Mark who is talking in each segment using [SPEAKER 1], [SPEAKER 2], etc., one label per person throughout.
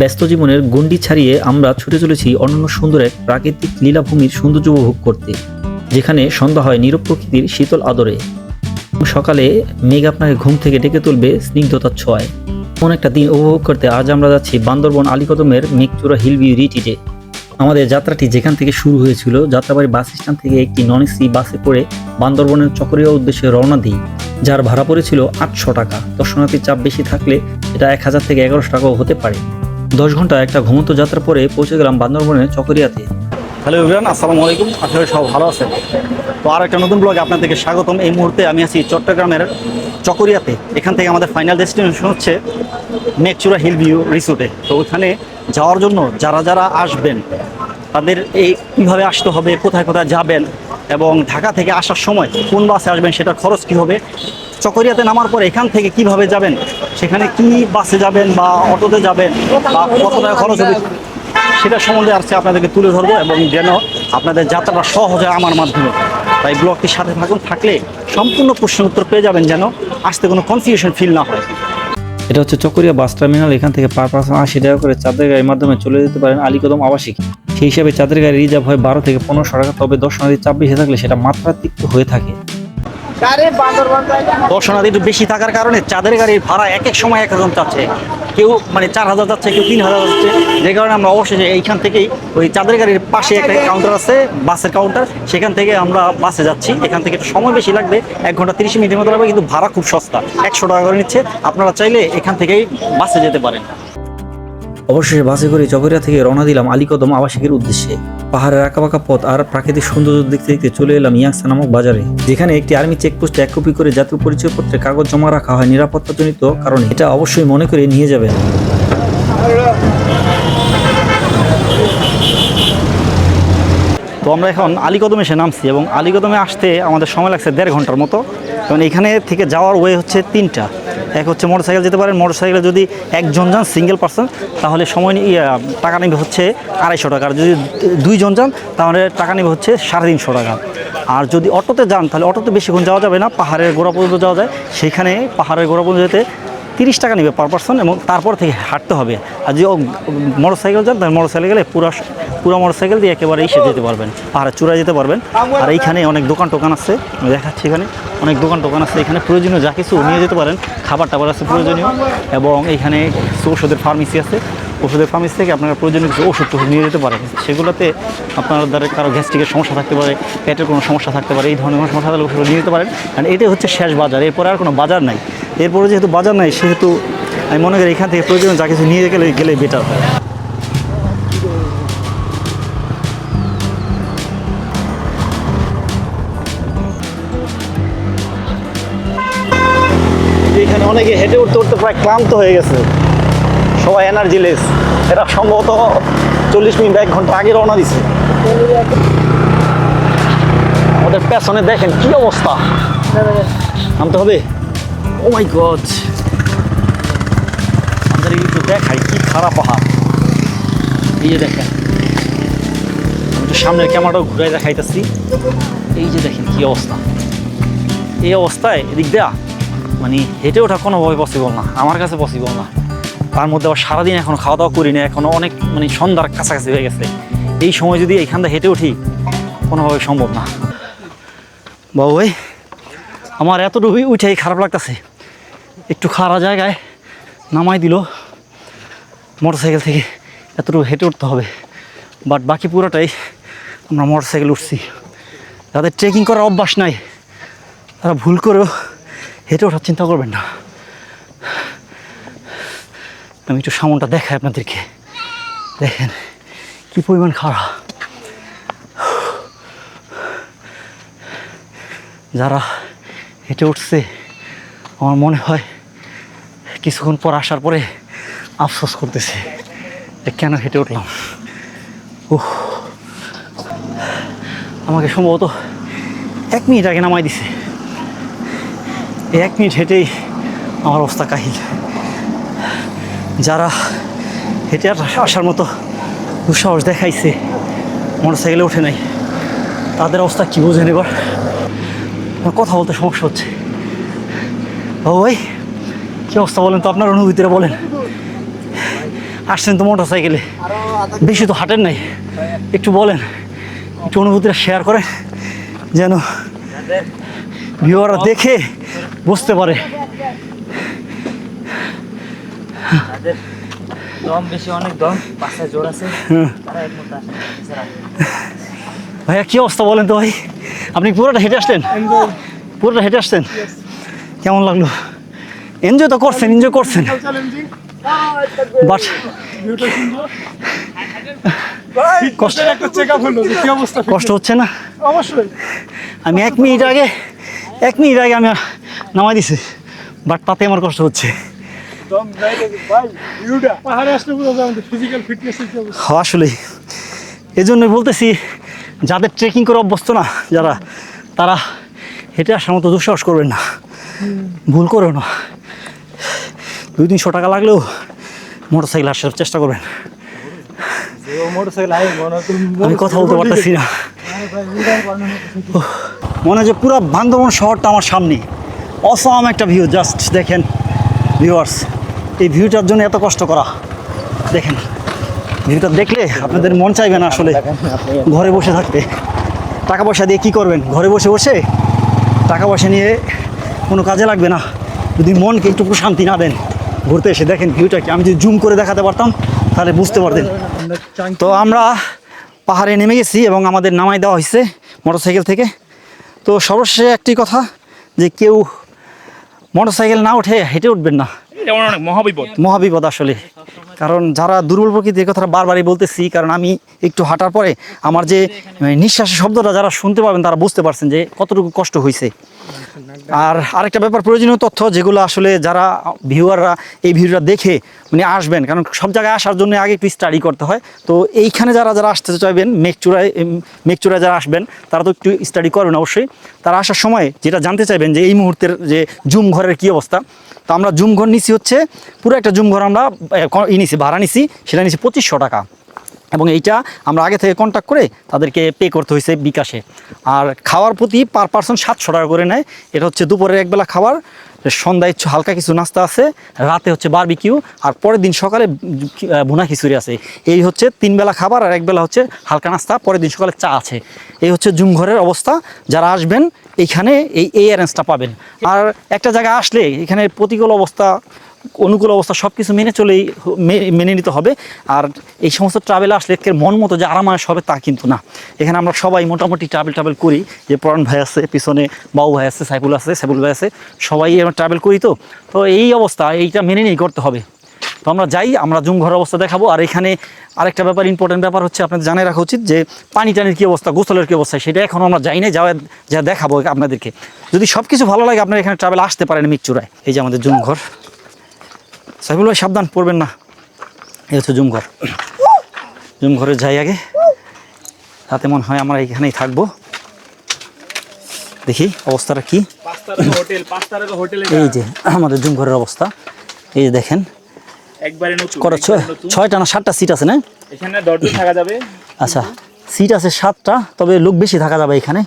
[SPEAKER 1] ব্যস্ত জীবনের গণ্ডি ছাড়িয়ে আমরা ছুটে চলেছি অন্যান্য সুন্দর এক প্রাকৃতিক লীলাভূমির সৌন্দর্য উপভোগ করতে, যেখানে সন্ধ্যা হয় নিরব প্রকৃতির শীতল আদরে। সকালে মেঘ আপনাকে ঘুম থেকে ডেকে তুলবে স্নিগ্ধতার ছোঁয়ায়। এমন একটা দিন উপভোগ করতে আজ আমরা যাচ্ছি বান্দরবন আলীকদমের মেঘচূড়া হিল ভিউ রিটিটে আমাদের যাত্রাটি যেখান থেকে শুরু হয়েছিল, যাত্রাবাড়ি বাস স্ট্যান্ড থেকে একটি নন এসি বাসে করে বান্দরবনের চকরিয়া উদ্দেশ্যে রওনা দিই, যার ভাড়া পড়েছিল আটশো টাকা। দর্শনার্থীর চাপ বেশি থাকলে এটা এক হাজার থেকে এগারোশো টাকাও হতে পারে। দশ ঘণ্টা একটা ঘুমন্ত যাত্রা পরে পৌঁছে গেলাম বান্দরবনের চকরিয়াতে।
[SPEAKER 2] হ্যালো ইব্রান আসসালামু আলাইকুম। আসলে সব ভালো আছেন। তো আর একটা নতুন ব্লগে আপনাদেরকে স্বাগতম। এই মুহূর্তে আমি আছি চট্টগ্রামের চকরিয়াতে। এখান থেকে আমাদের ফাইনাল ডেস্টিনেশন হচ্ছে মেঘচূড়া হিল ভিউ রিসোর্টে তো ওখানে যাওয়ার জন্য যারা যারা আসবেন, তাদের এই কীভাবে আসতে হবে, কোথায় কোথায় যাবেন এবং ঢাকা থেকে আসার সময় কোন বাসে আসবেন, সেটার খরচ কী হবে চকরিয়াতে নামার পরে এখান থেকে কীভাবে যাবেন? সেখানে কি বাসে যাবেন বা অটোতে যাবেন বা কত টাকা খরচ হবে সেটা সম্বন্ধে আজকে আপনাদেরকে তুলে ধরবো এবং যেন আপনাদের যাত্রাটা সহজ হয় আমার মাধ্যমে। তাই ব্লগটির সাথে থাকুন, থাকলে সম্পূর্ণ প্রশ্নের উত্তর পেয়ে যাবেন যেন আসতে কোনো কনফিউশন ফিল না হয়।
[SPEAKER 1] এটা হচ্ছে চকরিয়া বাস টার্মিনাল, এখান থেকে পার পার্সন আশি টাকা করে চাঁদের গাড়ির মাধ্যমে চলে যেতে পারেন আলীকদম আবাসিক। সেই হিসাবে চাঁদের গাড়ি রিজার্ভ হয় বারো থেকে পনেরোশো টাকা, তবে দশ দর্শনার্থীর চাপ বেশি থাকলে সেটা মাত্রাতিরিক্ত হয়ে থাকে।
[SPEAKER 2] দর্শনার্থী একটু বেশি থাকার কারণে চাঁদের গাড়ির ভাড়া এক এক সময় এক রকম চাচ্ছে। কেউ মানে চার হাজার যাচ্ছে কেউ তিন হাজার যাচ্ছে। যে কারণে আমরা অবশেষে এইখান থেকেই ওই চাঁদের গাড়ির পাশে একটা কাউন্টার আছে বাসের কাউন্টার সেখান থেকে আমরা বাসে যাচ্ছি। এখান থেকে একটু সময় বেশি লাগবে এক ঘণ্টা তিরিশ মিনিটের মতো লাগবে কিন্তু ভাড়া খুব সস্তা। একশো টাকা করে নিচ্ছে। আপনারা চাইলে এখান থেকেই বাসে যেতে পারেন।
[SPEAKER 1] অবশেষে বাসে করে চকরিয়া থেকে রওনা দিলাম আলীকদম আবাসিকের উদ্দেশ্যে। পাহাড়ের আঁকাবাঁকা পথ আর প্রাকৃতিক সৌন্দর্য দেখতে দেখতে চলে এলাম ইয়াংসা নামক বাজারে, যেখানে একটি আর্মি চেকপোস্টে এক কপি করে জাতীয় পরিচয়পত্রে কাগজ জমা রাখা হয় নিরাপত্তাজনিত কারণে। এটা অবশ্যই মনে করে নিয়ে যাবেন।
[SPEAKER 2] তো আমরা এখন আলীকদমে এসে নামছি এবং আলীকদমে আসতে আমাদের সময় লাগছে দেড় ঘণ্টার মতো। এবং এখানে থেকে যাওয়ার ওয়ে হচ্ছে তিনটা। এক হচ্ছে মোটরসাইকেল যেতে পারেন। মোটরসাইকেলে যদি একজন যান সিঙ্গেল পার্সন তাহলে সময় নিয়ে টাকা নেবে হচ্ছে আড়াইশো টাকা। আর যদি দুইজন যান, তাহলে টাকা নেবে হচ্ছে সাড়ে তিনশো টাকা। আর যদি অটোতে যান, তাহলে অটোতে বেশিক্ষণ যাওয়া যাবে না, পাহাড়ের গোড়া পর্যন্ত যাওয়া যায়। সেখানে পাহাড়ের গোড়া পর্যন্ত যেতে তিরিশ টাকা নেবে পার পার্সন এবং তারপর থেকে হাঁটতে হবে। আর যদি মোটর সাইকেল যান, তাহলে মোটর সাইকেল পুরো পুরো মোটর সাইকেল দিয়ে একেবারে এসে যেতে পারবেন। পাহাড়ে চূড়ায় যেতে পারবেন। আর এইখানে অনেক দোকান টোকান আছে দেখাচ্ছি এখানে। অনেক দোকান টোকান আছে। এখানে প্রয়োজনীয় যা কিছু নিয়ে যেতে পারেন, খাবার টাবার আছে প্রয়োজনীয় এবং এইখানে কিছু ওষুধের ফার্মেসি আছে। ওষুধের ফার্মেসি থেকে আপনারা প্রয়োজনীয় কিছু ওষুধ নিয়ে যেতে পারেন। সেগুলোতে আপনার দ্বারা কারও গ্যাস্ট্রিকের সমস্যা থাকতে পারে, পেটের কোনো সমস্যা থাকতে পারে, এই ধরনের কোনো সমস্যা থাকলে ওষুধ নিয়ে যেতে পারেন। কারণ এটাই হচ্ছে শেষ বাজার। এরপরে আর কোনো বাজার নাই। এরপরে যেহেতু বাজার নাই, সেহেতু আমি মনে করি এখান থেকে প্রয়োজনীয় যা কিছু নিয়ে গেলে গেলে বেটার হয়। এখানে অনেকে হেঁটে উঠতে উঠতে প্রায় ক্লান্ত হয়ে গেছে। সবাই এনার্জি লেস এরা সম্ভবত চল্লিশ মিনিট এক ঘণ্টা আগে রওনা দিছে। ওদের পেছনে দেখেন কি অবস্থা। নামতে হবে? ও মাই গড আমাদের একটু দেখাই কি খারাপ পাহাড় এই যে দেখেন। আমি একটু সামনের ক্যামেরাটাও ঘুরাই দেখাইতেছি। এই যে দেখেন কি অবস্থা। এই অবস্থায় এদিক দেয়া। মানে হেঁটে ওঠা কোনোভাবে পসিবল না, আমার কাছে পসিবল না। তার মধ্যে আবার সারাদিন এখন খাওয়া দাওয়া করি না, এখনও অনেক মানে সন্ধ্যার কাছাকাছি হয়ে গেছে। এই সময় যদি এইখান থেকে হেঁটে উঠি, কোনোভাবে সম্ভব না। বাবু ভাই, আমার এতটুকুই উঠেই খারাপ লাগতেছে। একটু খারাপ জায়গায় নামাই দিল। মোটর সাইকেল থেকে এতটুকু হেঁটে উঠতে হবে। বাট বাকি পুরোটাই আমরা মোটর সাইকেল উঠছি। যাদের ট্রেকিং করার অভ্যাস নাই, তারা ভুল করেও হেঁটে ওঠার চিন্তা করবেন না। আমি একটু সামনটা দেখাই আপনাদেরকে। দেখেন, কি পরিমাণ খারাপ যারা হেঁটে উঠছে, আমার মনে হয় কিছুক্ষণ পর আসার পরে আফসোস করতেছে যে কেন হেঁটে উঠলাম। উহ আমাকে সম্ভবত এক মিনিট আগে নামাই দিছে। এক মিনিট হেঁটেই আমার অবস্থা কাহিল। যারা হেঁটে আসার মতো দুঃসাহস দেখাইছে মোটর সাইকেলে ওঠে নাই, তাদের অবস্থা কী বোঝেন এবার? কথা বলতে সমস্যা হচ্ছে। ও ভাই, কী অবস্থা বলেন তো আপনার অনুভূতিটা বলেন। আসছেন তো মোটর সাইকেলে বেশি তো হাঁটেন নাই। একটু বলেন, একটু অনুভূতিটা শেয়ার করেন, যেন ভিউয়াররা দেখে বুঝতে পারে।
[SPEAKER 3] দম বেশি অনেক দম। পাশে জোর আছে।
[SPEAKER 2] হুম।
[SPEAKER 3] তারা এক মতো আসে এছাড়া
[SPEAKER 2] ভাইয়া কি অবস্থা বলেন তো ভাই? আপনি পুরোটা হেঁটে আসলেন? পুরোটা হেঁটে আসছেন? কেমন লাগল? এনজয় তো করছেন এনজয় করছেন। বাট কষ্ট
[SPEAKER 4] একটা চেক আপ হলো যে কি অবস্থা?
[SPEAKER 2] কষ্ট হচ্ছে না?
[SPEAKER 4] অবশ্যই।
[SPEAKER 2] আমি এক মিনিট আগে এক মিনিট আগে আমি নামাই দিছি বাট তাতে আমার কষ্ট হচ্ছে।
[SPEAKER 4] দম যাই দেখি ভাই ভিউটা পাহাড়ে আসলে বোঝা যায় আমাদের ফিজিক্যাল ফিটনেস কি অবস্থা।
[SPEAKER 2] হ্যাঁ, আসলে এই জন্যই বলতেছি যাদের ট্রেকিং করে অভ্যস্ত না যারা তারা হেঁটে আসার মতো দুঃসাহস করবেন না। ভুল করেও না। দুই তিনশো টাকা লাগলেও মোটর সাইকেল আসার চেষ্টা করবেন
[SPEAKER 4] যে মোটরসাইকেল আই মনে তুমি
[SPEAKER 2] আমি কথা বলতে পারতেছি না। মনে হয় যে পুরো বান্দরবন শহরটা আমার সামনে। অসাম একটা ভিউ জাস্ট দেখেন ভিউয়ার্স এই ভিউটার জন্য এত কষ্ট করা। দেখেন ভিউটা দেখলে আপনাদের মন চাইবে না আসলে। ঘরে বসে থাকতে। টাকা পয়সা দিয়ে কি করবেন? ঘরে বসে বসে টাকা পয়সা নিয়ে কোনো কাজে লাগবে না। যদি মনকে একটু শান্তি না দেন ঘুরতে এসে দেখেন ভিউটাকে আমি যদি জুম করে দেখাতে পারতাম তাহলে বুঝতে পারতেন। তো আমরা পাহাড়ে নেমে গেছি এবং আমাদের নামাই দেওয়া হয়েছে মোটরসাইকেল থেকে। তো সর্বশেষে একটি কথা যে কেউ মোটরসাইকেল না উঠে হেঁটে উঠবেন না।
[SPEAKER 5] মহাবিপদ।
[SPEAKER 2] মহাবিপদ আসলে। কারণ যারা দুর্বল প্রকৃতির কথা বারবারই বলতেছি কারণ আমি একটু হাঁটার পরে আমার যে মানে, নিঃশ্বাসের শব্দটা যারা শুনতে পাবেন তারা বুঝতে পারছেন যে কতটুকু কষ্ট হয়েছে আর আরেকটা ব্যাপার প্রয়োজনীয় তথ্য যেগুলো আসলে যারা ভিউয়াররা এই ভিডিওটা দেখে মানে আসবেন কারণ সব জায়গায় আসার জন্য আগে একটু স্টাডি করতে হয়। তো এইখানে যারা যারা আসতে চাইবেন মেঘচূড়ায় এম, মেঘচূড়ায় যারা আসবেন তারা তো একটু স্টাডি করবেন অবশ্যই। তারা আসার সময় যেটা জানতে চাইবেন যে এই মুহূর্তের যে জুম ঘরের কী অবস্থা তো আমরা জুম ঘর নিছি হচ্ছে, পুরো একটা জুম ঘর আমরা ই নিছি, ভাড়া নিছি, সেটা নিছি পঁচিশশো টাকা। এবং এইটা আমরা আগে থেকে কন্ট্যাক্ট করে তাদেরকে পে করতে হয়েছে বিকাশে। আর খাওয়ার প্রতি পার পার্সন সাতশো টাকা করে নেয়। এটা হচ্ছে দুপুরের একবেলা খাবার সন্ধ্যায় হালকা কিছু নাস্তা আছে, রাতে হচ্ছে বারবিকিউ আর পরের দিন সকালে ভুনা খিচুড়ি আছে। এই হচ্ছে তিন বেলা খাবার, আর একবেলা হচ্ছে হালকা নাস্তা, পরের দিন সকালে চা আছে। এই হচ্ছে জুমঘরের অবস্থা। যারা আসবেন, এইখানে এই এই অ্যারেঞ্জটা পাবেন। আর একটা জায়গায় আসলে, এখানে প্রতিকূল অবস্থা অনুকূল অবস্থা সব কিছু মেনে চলেই মেনে নিতে হবে। আর এই সমস্ত ট্রাভেল আসলে এর মন মতো যে আরামায়স হবে তা কিন্তু না। এখানে আমরা সবাই মোটামুটি ট্রাভেল ট্রাভেল করি। যে পরাণ ভাই আছে, পিছনে বাবু ভাই আছে, সাইফুল আছে, সাইফুল ভাই আছে, সবাই আমরা ট্রাভেল করি তো। তো এই অবস্থা, এইটা মেনে নিয়েই করতে হবে। তো আমরা যাই, আমরা জুম ঘরের অবস্থা দেখাবো। আর এখানে আরেকটা ব্যাপার ইম্পর্টেন্ট ব্যাপার হচ্ছে আপনাদের জানাই রাখা উচিত যে, পানি টানির কী অবস্থা, গোসলের কী অবস্থা, সেটা এখনও আমরা যাই না যাওয়া যা দেখাবো আপনাদেরকে। যদি সব কিছু ভালো লাগে, আপনারা এখানে ট্রাভেল আসতে পারেন মিকচুরায় এই যে আমাদের জুম ঘর সাইফুল ভাই সাবধান পড়বেন না। এই হচ্ছে জুম ঘর জুম যাই আগে। তাতে মনে হয় আমরা এখানেই থাকব। দেখি অবস্থাটা কি। এই যে আমাদের জুমঘরের অবস্থা। এই যে দেখেন।
[SPEAKER 5] একবারে।
[SPEAKER 2] ছয়টা না সাতটা সিট আছে না?
[SPEAKER 5] এখানে দশজন থাকা যাবে।
[SPEAKER 2] আচ্ছা সিট আছে সাতটা তবে লোক বেশি থাকা যাবে এখানে।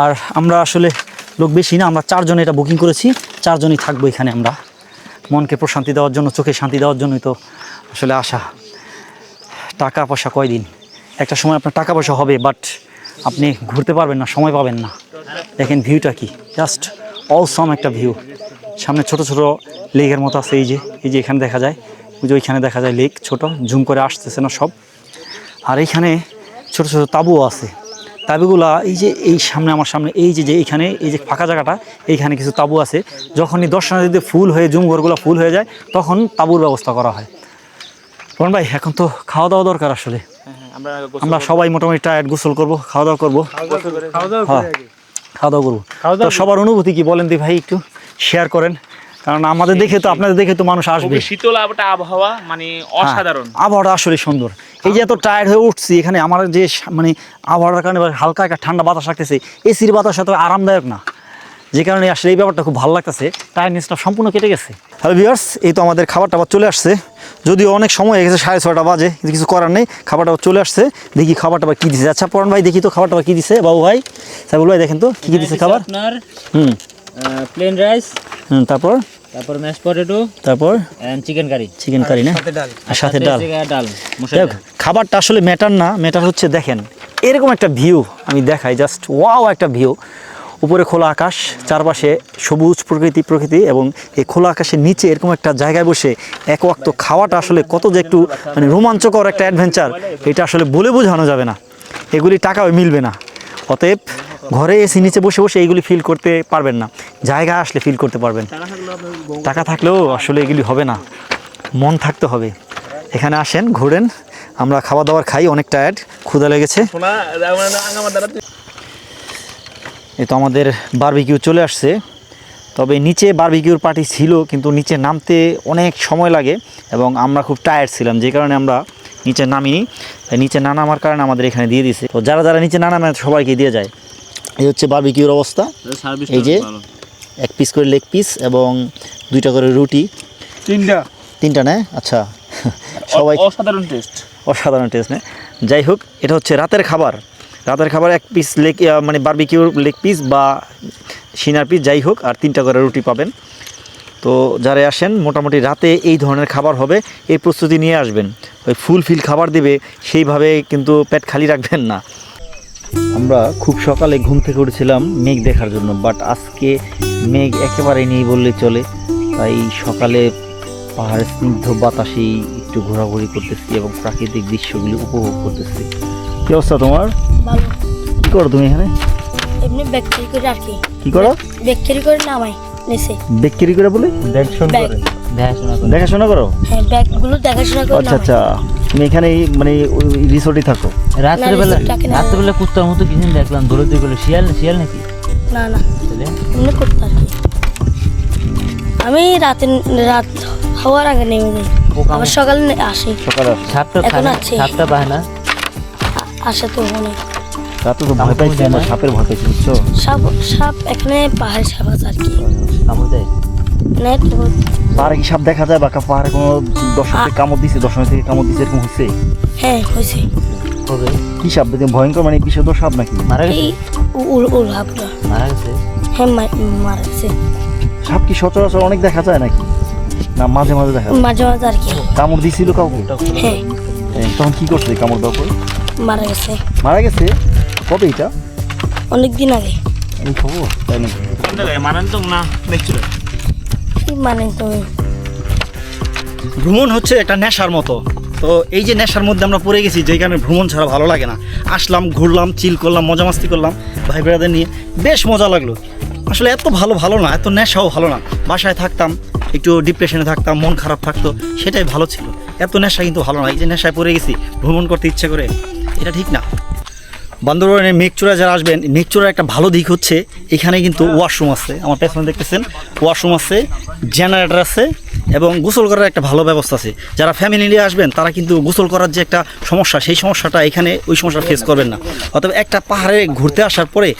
[SPEAKER 2] আর আমরা আসলে লোক বেশি না আমরা চারজন এটা বুকিং করেছি। চারজনই থাকব এখানে আমরা। মনকে প্রশান্তি দেওয়ার জন্য, চোখে শান্তি দেওয়ার জন্যই তো আসলে আসা টাকা পয়সা কয়দিন? একটা সময় আপনার টাকা পয়সা হবে বাট আপনি ঘুরতে পারবেন না, সময় পাবেন না। দেখেন ভিউটা কি? জাস্ট অলসম একটা ভিউ সামনে ছোট ছোট লেকের মতো আছে, এই যে এই যে এখানে দেখা যায়। ওই যে ওইখানে দেখা যায় লেক ছোট, জুম করে আসতেছে না সব। আর এইখানে ছোট ছোট তাঁবুও আছে। তাঁবুগুলা এই যে এই সামনে আমার সামনে এই যে যে এইখানে এই যে ফাঁকা জায়গাটা এইখানে কিছু তাঁবু আছে। যখনই দর্শনার্থীদের ফুল হয়ে জুম ঘরগুলো ফুল হয়ে যায় তখন তাঁবুর ব্যবস্থা করা হয়। রন ভাই এখন তো খাওয়া দাওয়া দরকার আসলে।
[SPEAKER 5] আমরা
[SPEAKER 2] আমরা সবাই মোটামুটি টায়ার্ড গোসল করব খাওয়া দাওয়া করব।
[SPEAKER 4] খাওয়া দাওয়া
[SPEAKER 2] হ্যাঁ খাওয়া দাওয়া করব।
[SPEAKER 4] খাওয়া
[SPEAKER 2] তো
[SPEAKER 4] দাওয়া
[SPEAKER 2] সবার অনুভূতি কি বলেন দি ভাই একটু শেয়ার করেন। কারণ আমাদের দেখে তো আপনাদের দেখে তো মানুষ আসবে।
[SPEAKER 5] শীতল আবহাওয়া মানে অসাধারণ।
[SPEAKER 2] হ্যাঁ, আবহাওয়াটা আসলে সুন্দর। এই যে এত টায়ার্ড হয়ে উঠছি এখানে আমার যে মানে আবহাওয়ার কারণে হালকা একটা ঠান্ডা বাতাস লাগতেছে এসির বাতাস এত আরামদায়ক না। যে কারণে আসলে এই ব্যাপারটা খুব ভালো লাগতেছে টায়ার্ডনেসটা সম্পূর্ণ কেটে গেছে। হ্যালো ভিউয়ার্স এই তো আমাদের খাবার টাবার চলে আসছে। যদিও অনেক সময় হয়ে গেছে সাড়ে ছটা বাজে কিন্তু কিছু করার নেই খাবার টাবার চলে আসছে। দেখি খাবার টাবার কী দিছে। আচ্ছা পরন ভাই দেখি তো খাবার টাবার কী দিছে বাবু ভাই সাইবুল ভাই দেখেন তো কী কী দিছে খাবার?
[SPEAKER 3] আপনার।
[SPEAKER 2] হুম।
[SPEAKER 3] প্লেন রাইস
[SPEAKER 2] হুম তারপর?
[SPEAKER 3] তারপর ম্যাশ পটেটো
[SPEAKER 2] তারপর?
[SPEAKER 3] চিকেন কারি
[SPEAKER 2] চিকেন কারি না? আর সাথে ডাল।
[SPEAKER 3] ডাল।
[SPEAKER 2] হোক, খাবারটা আসলে ম্যাটার না ম্যাটার হচ্ছে দেখেন এরকম একটা ভিউ আমি দেখাই জাস্ট ওয়াও একটা ভিউ উপরে খোলা আকাশ চারপাশে সবুজ প্রকৃতি প্রকৃতি এবং এই খোলা আকাশের নিচে এরকম একটা জায়গায় বসে এক ওয়াক্ত খাওয়াটা আসলে কত যে একটু মানে রোমাঞ্চকর একটা অ্যাডভেঞ্চার এটা আসলে বলে বোঝানো যাবে না। এগুলি টাকাও মিলবে না। অতএব ঘরে এসি নিচে বসে বসে এইগুলি ফিল করতে পারবেন না। জায়গা আসলে ফিল করতে পারবেন। টাকা থাকলেও আসলে এগুলি হবে না। মন থাকতে হবে। এখানে আসেন ঘোরেন। আমরা খাওয়া দাওয়ার খাই অনেক টায়ার্ড ক্ষুদা লেগেছে। এই তো আমাদের বারবিকিউ চলে আসছে। তবে নিচে বারবিকিউর পার্টি ছিল কিন্তু নিচে নামতে অনেক সময় লাগে এবং আমরা খুব টায়ার্ড ছিলাম। যে কারণে আমরা নিচে নামিনি তাই নিচে না নামার কারণে আমাদের এখানে দিয়ে দিছে তো যারা যারা নিচে না নামে সবাইকে দিয়ে যায়। এই হচ্ছে বারবিকিউর অবস্থা। এই যে এক পিস করে লেগ পিস এবং দুইটা করে রুটি।
[SPEAKER 4] তিনটা।
[SPEAKER 2] তিনটা নেয় আচ্ছা। সবাই
[SPEAKER 5] অসাধারণ টেস্ট
[SPEAKER 2] অসাধারণ টেস্ট নেই যাই হোক এটা হচ্ছে রাতের খাবার। রাতের খাবার এক পিস লেগ মানে বার্বিকিউর লেগ পিস বা সিনার পিস যাই হোক আর তিনটা করে রুটি পাবেন। তো যারা আসেন মোটামুটি রাতে এই ধরনের খাবার হবে এই প্রস্তুতি নিয়ে আসবেন। ওই ফুল ফিল খাবার দিবে সেইভাবে কিন্তু পেট খালি রাখবেন না। আমরা খুব সকালে ঘুম থেকে উঠেছিলাম মেঘ দেখার জন্য বাট আজকে মেঘ একেবারে নেই বললে চলে। তাই সকালে পাহাড়ের স্নিগ্ধ বাতাসেই একটু ঘোরাঘুরি করতেছি এবং প্রাকৃতিক দৃশ্যগুলি উপভোগ করতেছি। কি অবস্থা তোমার? কি করো তুমি এখানে?
[SPEAKER 6] এমনি ব্যাকটেরি করে আর কি
[SPEAKER 2] কি করো
[SPEAKER 6] ব্যাকটেরি করে নামাই।
[SPEAKER 2] বিক্রি করে বলে?
[SPEAKER 3] দেখশন দেখাশোনা করে।
[SPEAKER 2] দেখাশোনা করো?
[SPEAKER 6] হ্যাঁ ব্যাগগুলো দেখাশোনা করে।
[SPEAKER 2] আচ্ছা আচ্ছা। তুমি এখানে মানে রিসোর্টে থাকো।
[SPEAKER 3] রাতের বেলা রাতের বেলা কুত্তার মতো কিছু দেখলাম দৌড়ে দিয়ে গেলো। শিয়াল শিয়াল নাকি?
[SPEAKER 6] না না। এমনি করতে আমি রাতে রাত হওয়ার আগে নেমে যাই। আবার সকালে আসি।
[SPEAKER 2] সকালে
[SPEAKER 3] সাপটা
[SPEAKER 6] এখন আছে।
[SPEAKER 3] না?
[SPEAKER 6] আসে তো ওখানে
[SPEAKER 2] রাতে তো ভয় পাইছি আমরা সাপের ভয় পাইছি বুঝছ?
[SPEAKER 6] সাপ সাপ এখানে পাহাড়ে সাপ আছে আর কি।
[SPEAKER 3] কামড়
[SPEAKER 2] পাহাড়ে কি সাপ দেখা যায় বা পাহাড়ে কোনো দর্শক কামড় দিছে দর্শক থেকে কামড় দিছে এরকম হচ্ছে
[SPEAKER 6] হ্যাঁ হয়েছে
[SPEAKER 3] কবে
[SPEAKER 2] কি সাপ? দেখে ভয়ঙ্কর মানে বিষধর সাপ নাকি?
[SPEAKER 3] মারা গেছে? মারা গেছে?
[SPEAKER 6] হ্যাঁ মারা গেছে।
[SPEAKER 2] সাপ কি সচরাচর অনেক দেখা যায় নাকি? না মাঝে মাঝে দেখা যায়?
[SPEAKER 6] মাঝে মাঝে আর কি।
[SPEAKER 2] কামড় দিছিল কাউকে?
[SPEAKER 6] হ্যাঁ।
[SPEAKER 2] তখন কি করছে কামড় দেওয়ার পরে?
[SPEAKER 6] মারা গেছে।
[SPEAKER 2] মারা গেছে? কবে এটা?
[SPEAKER 6] অনেক দিন আগে।
[SPEAKER 2] এই খবর তাই নাকি
[SPEAKER 5] মানান তো না
[SPEAKER 6] মানে
[SPEAKER 2] ভ্রমণ হচ্ছে একটা নেশার মতো। তো এই যে নেশার মধ্যে আমরা পড়ে গেছি যেখানে ভ্রমণ ছাড়া ভালো লাগে না। আসলাম ঘুরলাম চিল করলাম মজা মাস্তি করলাম ভাই বেড়াদের নিয়ে। বেশ মজা লাগল। আসলে এত ভালো ভালো না এত নেশাও ভালো না। বাসায় থাকতাম একটু ডিপ্রেশনে থাকতাম মন খারাপ থাকতো সেটাই ভালো ছিল। এত নেশা কিন্তু ভালো না। এই যে নেশায় পড়ে গেছি ভ্রমণ করতে ইচ্ছে করে এটা ঠিক না। বান্দরবানের মেঘচূড়া যারা আসবেন, মেঘচূড়ার একটা ভালো দিক হচ্ছে এখানে কিন্তু ওয়াশরুম আছে। আমার পেছনে দেখতেছেন ওয়াশরুম আছে জেনারেটর আছে এবং গোসল করার একটা ভালো ব্যবস্থা আছে। যারা ফ্যামিলি নিয়ে আসবেন, তারা কিন্তু গোসল করার যে একটা সমস্যা, সেই সমস্যাটা এখানে ওই সমস্যা ফেস করবেন না। অতএব একটা পাহাড়ে ঘুরতে আসার পরে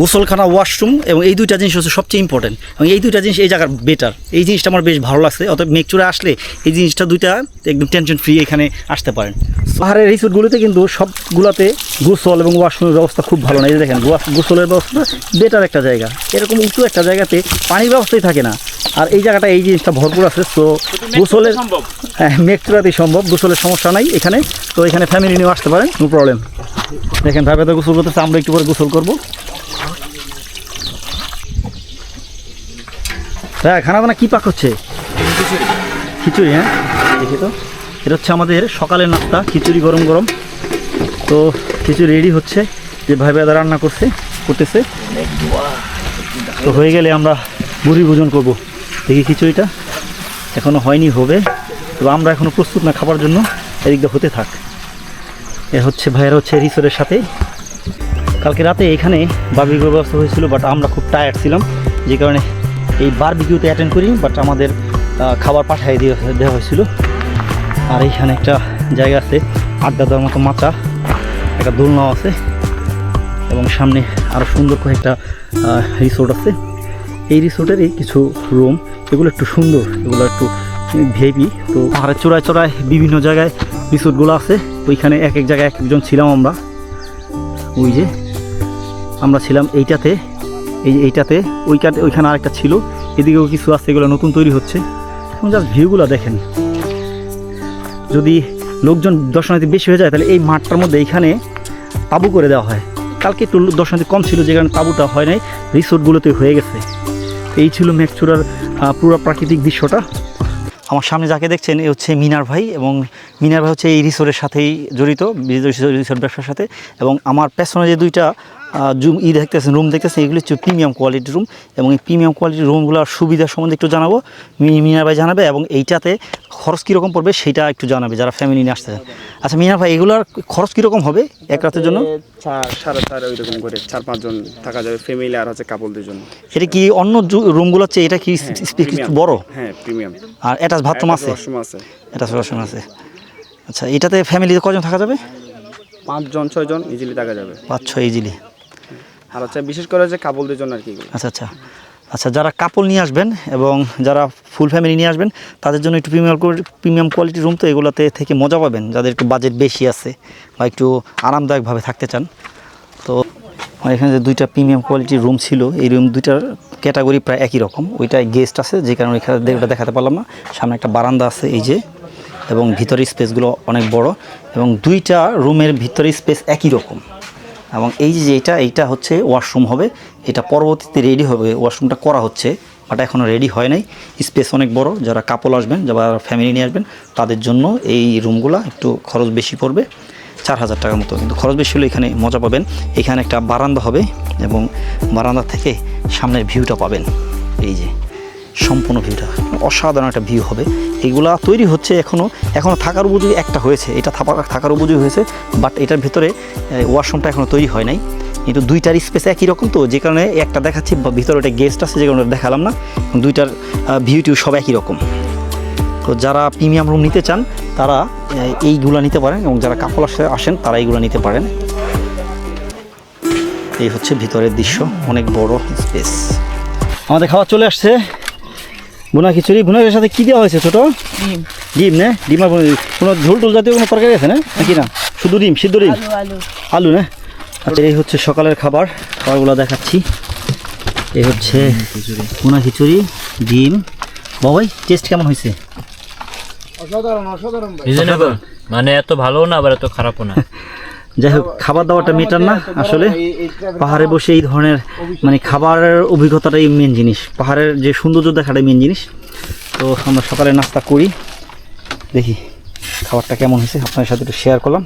[SPEAKER 2] গোসলখানা ওয়াশরুম এবং এই দুইটা জিনিস হচ্ছে সবচেয়ে ইম্পর্টেন্ট এবং এই দুইটা জিনিস এই জায়গার বেটার এই জিনিসটা আমার বেশ ভালো লাগছে। অতএব মেঘচূড়া আসলে এই জিনিসটা দুইটা একদম টেনশন ফ্রি এখানে আসতে পারেন। পাহাড়ের রিসোর্টগুলোতে কিন্তু সবগুলোতে গোসল এবং ওয়াশরুমের ব্যবস্থা খুব ভালো না। এই দেখেন গোসলের ব্যবস্থা বেটার একটা জায়গা। এরকম উঁচু একটা জায়গাতে পানির ব্যবস্থাই থাকে না। আর এই জায়গাটা এই জিনিসটা ভরপুর আছে তো গোসলের হ্যাঁ মেঘচূড়াতেই সম্ভব গোসলের সমস্যা নাই এখানে। তো এখানে ফ্যামিলি নিয়ে আসতে পারেন নো প্রবলেম দেখেন ভাই তো গোসল করতেছে আমরা একটু করে গোসল করব। হ্যাঁ খানা দানা কী পাক হচ্ছে? খিচুড়ি। হ্যাঁ? দেখি তো। এটা হচ্ছে আমাদের সকালের নাস্তা খিচুড়ি গরম গরম। তো খিচুড়ি রেডি হচ্ছে যে ভাই বেদা রান্না করছে করতেছে। তো হয়ে গেলে আমরা বুড়ি ভোজন করব। দেখি খিচুড়িটা। এখনও হয়নি, হবে। তো আমরা এখনও প্রস্তুত না খাবার জন্য। এদিক দিয়ে হতে থাক। এ হচ্ছে ভাইয়ের হচ্ছে রিসোর্টের সাথে। কালকে রাতে এখানে বার্বিকিউর ব্যবস্থা হয়েছিল বাট আমরা খুব টায়ার্ড ছিলাম। যে কারণে এই বারবিকিউতে অ্যাটেন্ড করি বাট আমাদের খাবার পাঠিয়ে দিয়ে দেওয়া হয়েছিল। আর এইখানে একটা জায়গা আছে আড্ডা দেওয়ার মতো মাচা। একটা দোলনাও আছে। এবং সামনে আরও সুন্দর কয়েকটা রিসোর্ট আছে। এই রিসোর্টেরই কিছু রুম। এগুলো একটু সুন্দর, এগুলো একটু ভিআইপি। তো পাহাড়ের চূড়ায় চূড়ায় বিভিন্ন জায়গায় রিসোর্টগুলো আছে। ওইখানে এক এক জায়গায় এক একজন ছিলাম আমরা। ওই যে আমরা ছিলাম এইটাতে, এই এইটাতে, ওইখানে ওইখানে আরেকটা ছিল। এদিকেও কিছু আছে, এগুলো নতুন তৈরি হচ্ছে। এখন জাস্ট ভিউগুলো দেখেন। যদি লোকজন দর্শনার্থী বেশি হয়ে যায়, তাহলে এই মাঠটার মধ্যে এইখানে তাবু করে দেওয়া হয়। কালকে একটু দর্শনার্থী কম ছিল, যে কারণে তাঁবুটা হয় নাই। রিসোর্টগুলোতে হয়ে গেছে। এই ছিল মেঘচূড়ার পুরো প্রাকৃতিক দৃশ্যটা। আমার সামনে যাকে দেখছেন, এ হচ্ছে মিনার ভাই এবং মিনার ভাই হচ্ছে এই রিসোর্টের সাথেই জড়িত রিসোর্ট ব্যবসার সাথে। এবং আমার পেছনে যে দুইটা জুম ই দেখতেছেন রুম দেখতেছেন এগুলো হচ্ছে প্রিমিয়াম কোয়ালিটির রুম এবং এই প্রিমিয়াম কোয়ালিটির রুমগুলোর সুবিধা সম্বন্ধে একটু জানাব। মিনার ভাই জানাবে এবং এইটাতে খরচ কীরকম পড়বে সেটা একটু জানাবে যারা ফ্যামিলি নিয়ে আসতে চান আচ্ছা মিনার ভাই এগুলোর খরচ কীরকম হবে এক রাতের জন্য?
[SPEAKER 7] চার সাড়ে চার ওইরকম করে চার পাঁচজন থাকা যাবে ফ্যামিলি আর হচ্ছে কাপলদের জন্য
[SPEAKER 2] এটা কি অন্য রুমগুলো হচ্ছে এটা কি একটু বড়?
[SPEAKER 7] হ্যাঁ প্রিমিয়াম
[SPEAKER 2] আর অ্যাটাচ বাথরুম আছে? অ্যাটাচ বাথরুম আছে। আচ্ছা এটাতে ফ্যামিলিতে কজন থাকা যাবে?
[SPEAKER 7] পাঁচজন ছয়জন ইজিলি থাকা যাবে।
[SPEAKER 2] পাঁচ ছয় ইজিলি
[SPEAKER 7] আর হচ্ছে বিশেষ করে যে কাপলদের জন্য আর কি
[SPEAKER 2] আচ্ছা আচ্ছা। আচ্ছা যারা কাপল নিয়ে আসবেন এবং যারা ফুল ফ্যামিলি নিয়ে আসবেন, তাদের জন্য একটু প্রিমিয়াম প্রিমিয়াম কোয়ালিটির রুম তো এগুলোতে থেকে মজা পাবেন। যাদের একটু বাজেট বেশি আছে বা একটু আরামদায়কভাবে থাকতে চান। তো এখানে যে দুইটা প্রিমিয়াম কোয়ালিটির রুম ছিল, এই রুম দুইটার ক্যাটাগরি প্রায় একই রকম। ওইটায় গেস্ট আছে, যে কারণে এখানে ওটা দেখাতে পারলাম না। সামনে একটা বারান্দা আছে, এই যে। এবং ভিতরের স্পেসগুলো অনেক বড়। এবং দুইটা রুমের ভিতরের স্পেস একই রকম। এবং এই যে এটা, এইটা হচ্ছে ওয়াশরুম হবে। এটা পরবর্তীতে রেডি হবে ওয়াশরুমটা করা হচ্ছে বাট এখনও রেডি হয় নাই। স্পেস অনেক বড়, যারা কাপল আসবেন, যারা ফ্যামিলি নিয়ে আসবেন, তাদের জন্য এই রুমগুলো একটু খরচ বেশি পড়বে। চার হাজার টাকার মতো, কিন্তু খরচ বেশি হলে এখানে মজা পাবেন। এখানে একটা বারান্দা হবে এবং বারান্দা থেকে সামনের ভিউটা পাবেন। এই যে সম্পূর্ণ ভিউটা অসাধারণ একটা ভিউ হবে। এগুলা তৈরি হচ্ছে এখনও এখনও থাকার উপযোগী একটা হয়েছে। এটা থাকা- থাকার উপযোগী হয়েছে বাট এটার ভিতরে ওয়াশরুমটা এখনও তৈরি হয় নাই। কিন্তু দুইটার স্পেস একই রকম তো, যে কারণে একটা দেখাচ্ছি ভিতরে একটা গেস্ট আছে, যে কারণে দেখালাম না। দুইটার ভিউ টিউ সব একই রকম। তো যারা প্রিমিয়াম রুম নিতে চান, তারা এইগুলা নিতে পারেন এবং যারা কাপল আসে আসেন, তারা এইগুলো নিতে পারেন। এই হচ্ছে ভিতরের দৃশ্য। অনেক বড় স্পেস আমাদের খাবার চলে আসছে। বোনা খিচুড়ি। বোনার সাথে কি দেওয়া হয়েছে ছোট? ডিম। ডিম না? ডিম আর কোনো ঝোল টোল জাতীয় কোনো তরকারি আছে না? নাকি না? শুধু ডিম সিদ্ধ ডিম? আলু না? আচ্ছা এই হচ্ছে সকালের খাবার। খাবারগুলো দেখাচ্ছি। এই হচ্ছে বোনা খিচুড়ি। ডিম। বাবাই টেস্ট কেমন হয়েছে?
[SPEAKER 4] অসাধারণ অসাধারণ
[SPEAKER 3] মানে এত ভালো না আবার এত খারাপও না?
[SPEAKER 2] যাই হোক খাবার দাবারটা মেটার না আসলে। পাহাড়ে বসে এই ধরনের মানে খাবারের অভিজ্ঞতাটাই মেন জিনিস। পাহাড়ের যে সৌন্দর্য দেখাটাই মেন জিনিস। তো আমরা সকালে নাস্তা করি। দেখি খাবারটা কেমন হয়েছে। আপনার সাথে একটু শেয়ার করলাম।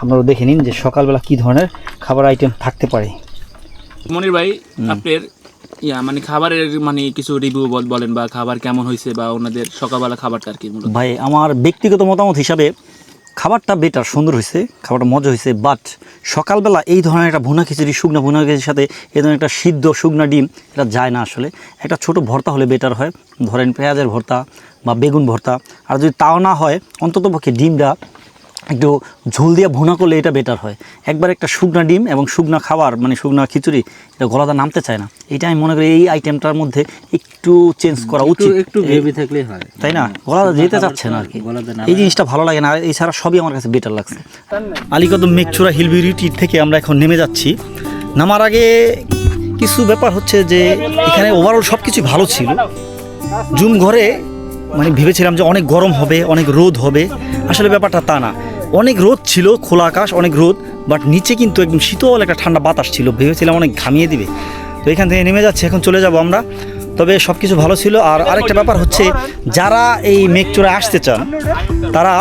[SPEAKER 2] আপনারাও দেখে নিন যে সকালবেলা কী ধরনের খাবার আইটেম থাকতে পারে।
[SPEAKER 5] মনির ভাই আপনার ইয়া মানে খাবারের মানে কিছু রিভিউ বলেন বা খাবার কেমন হয়েছে বা ওনাদের সকালবেলা খাবারটা আর কি
[SPEAKER 2] ভাই আমার ব্যক্তিগত মতামত হিসাবে খাবারটা বেটার, সুন্দর হয়েছে, খাবারটা মজা হয়েছে বাট সকালবেলা এই ধরনের একটা ভুনা খিচুড়ি, শুকনা ভুনা খিচুড়ির সাথে এই ধরনের একটা সিদ্ধ শুকনা ডিম, এটা যায় না আসলে। একটা ছোট ভর্তা হলে বেটার হয়। ধরেন পেঁয়াজের ভর্তা বা বেগুন ভর্তা। আর যদি তাও না হয় অন্তত পক্ষে ডিমটা একটু ঝোল দিয়ে ভুনা করলে এটা বেটার হয়। একবার একটা শুকনা ডিম এবং শুকনা খাবার মানে শুকনা খিচুড়ি এটা গলাটা নামতে চায় না। এটা আমি মনে করি এই আইটেমটার মধ্যে একটু চেঞ্জ করা উচিত।
[SPEAKER 3] একটু গ্রেভি থাকলেই হয়।
[SPEAKER 2] তাই না? গলাটা যেতে চাচ্ছে না আর কি। এই জিনিসটা ভালো লাগে না এছাড়া সবই আমার কাছে বেটার লাগছে। আলিকদম মেঘচূড়া হিলবিউরিটি থেকে আমরা এখন নেমে যাচ্ছি। নামার আগে কিছু ব্যাপার হচ্ছে যে এখানে ওভারঅল সব কিছু ভালো ছিল। জুম ঘরে মানে ভেবেছিলাম যে অনেক গরম হবে, অনেক রোদ হবে। আসলে ব্যাপারটা তা না। অনেক রোদ ছিল, খোলা আকাশ, অনেক রোদ বাট নিচে কিন্তু একদম শীতল একটা ঠান্ডা বাতাস ছিল। ভেবেছিলাম অনেক ঘামিয়ে দিবে। তো এখান থেকে নেমে যাচ্ছে, এখন চলে যাব আমরা। তবে সব কিছু ভালো ছিল। আর আরেকটা ব্যাপার হচ্ছে, যারা এই মেঘচূড়ায় আসতে চান, তারা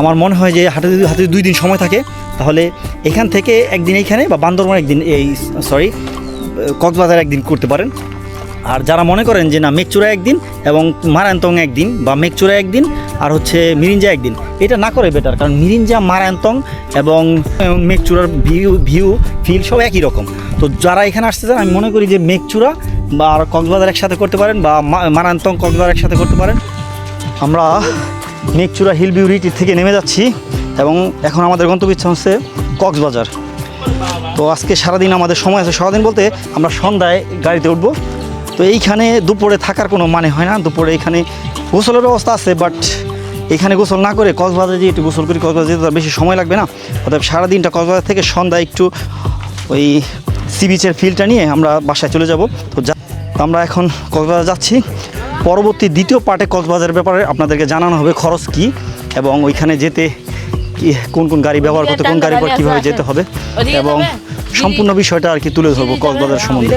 [SPEAKER 2] আমার মনে হয় যে হাতে যদি হাতে দুই দিন সময় থাকে, তাহলে এখান থেকে একদিন এইখানে বা বান্দরবান একদিন এই সরি কক্সবাজার একদিন করতে পারেন। আর যারা মনে করেন যে না, মেঘচূড়া একদিন এবং মারায়ন্তং একদিন বা মেঘচূড়া একদিন আর হচ্ছে মিরিঞ্জা একদিন, এটা না করে বেটার কারণ মিরিঞ্জা মারায়ন্তং এবং মেঘচূড়ার ভিউ ভিউ ফিল সব একই রকম। তো যারা এখানে আসতে চান, আমি মনে করি যে মেঘচূড়া বা আর কক্সবাজার একসাথে করতে পারেন বা মারায়ন্তং কক্সবাজার একসাথে করতে পারেন। আমরা মেঘচূড়া হিল ভিউ রিটির থেকে নেমে যাচ্ছি এবং এখন আমাদের গন্তব্য ইচ্ছা হচ্ছে কক্সবাজার। তো আজকে সারাদিন আমাদের সময় আছে। সারাদিন বলতে আমরা সন্ধ্যায় গাড়িতে উঠবো। তো এইখানে দুপুরে থাকার কোনো মানে হয় না। দুপুরে এখানে গোসলের ব্যবস্থা আছে বাট এখানে গোসল না করে কক্সবাজারে যে একটু গোসল করি কক্সবাজার যেতে তো আর বেশি সময় লাগবে না। অতএব সারাদিনটা কক্সবাজার থেকে সন্ধ্যায় একটু ওই সি বিচের ফিলটা নিয়ে আমরা বাসায় চলে যাব। তো যা আমরা এখন কক্সবাজার যাচ্ছি। পরবর্তী দ্বিতীয় পার্টে কক্সবাজারের ব্যাপারে আপনাদেরকে জানানো হবে খরচ কি এবং ওইখানে যেতে কোন কোন গাড়ি ব্যবহার করতে কোন গাড়ি পর কীভাবে যেতে হবে এবং সম্পূর্ণ বিষয়টা আর কি তুলে ধরবো কক্সবাজার সম্বন্ধে।